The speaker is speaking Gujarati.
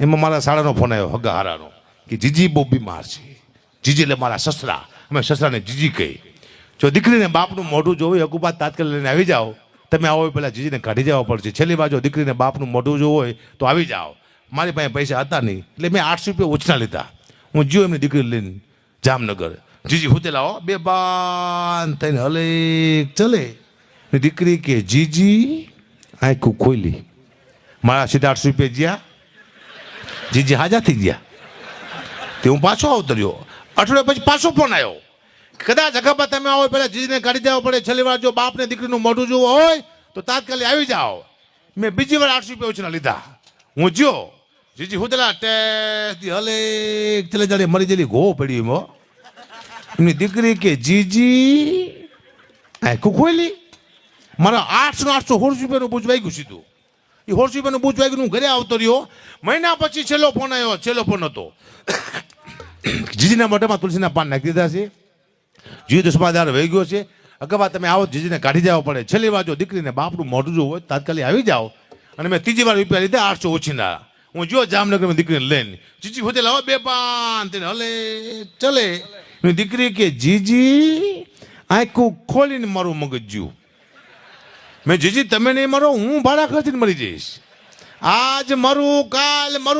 એમાં મારા શાળાનો ફોન આવ્યો હગા હારાનો કે જીજી બહુ બીમાર છે. જીજી એટલે મારા સસરા. અમે સસરાને જીજી કહી. જો દીકરીને બાપનું મોઢું જોવું હકુબાત તાત્કાલિક લઈને આવી જાઓ. તમે આવો પહેલાં જીજીને કાઢી જવા પડશે. છેલ્લી બાજુ દીકરીને બાપનું મોઢું જોવું હોય, તો આવી જાઓ. મારી પાસે પૈસા હતા નહીં, એટલે મેં આઠસો રૂપિયા ઉછના લીધા. હું જ્યો એમની દીકરી લઈને જામનગર. જીજી હુતેલા હો, બે બાન થઈને હલે ચલે. દીકરી કે, જીજી આંખું ખોલી મારા સીધા આઠસો રૂપિયા જ્યાં જીજી હાજા થઈ ગયા. તે હું પાછો આવતર્યો અઠવાડિયા પછી પાછો ફોન આવ્યો કદાચ અખબાર તમે આવો પહેલાં જીજીને કાઢી જવો પડે, છેલ્લી વાર જો બાપને દીકરીનું મોઢું જોવું હોય, તો તાત્કાલિક આવી જાઓ. મેં બીજી વાર આઠસો રૂપિયા ઓછા લીધા. હું જ્યો. જીજી હુતેલા ટેસ્ટી હલે ચલે જાડે મરી જેલી ઘો પડી એમાં એમની દીકરી કે, જીજી આખું ખોલી મારા આઠસો આઠસો સોળસો રૂપિયાનું બૂજ વાગ્યું સીધું. એ રૂપિયાનું બૂજ વાગ્યું હું ઘરે આવતો રહ્યો. મહિના પછી છેલ્લો ફોન આવ્યો, છેલ્લો ફોન હતો. જીજીના મોઢામાં તુલસીના પાન નાખી દીધા છે. જીવ દુશ્માદાર વહી ગયો છે. અગવા તમે આવો, જીજીને કાઢી જવા પડે છેલ્લી વાર જો દીકરીને બાપનું મોઢું જો હોય, તાત્કાલિક આવી જાઓ. અને મેં ત્રીજી વાર રૂપિયા લીધા, આઠસો ઓછીના. હું જો જામનગરમાં દીકરીને લઈને. જીજી હોતે લાવો, બે પાન, તેને હલે, ચલે. દીકરી કે, જીજી, આખું ખોલીને મારું મગજ જ્યું. મેં જીજી તમે નહીં મરો હું ભાડા ખર્ચીને મરી જઈશ. આજ મરું કાલ મરું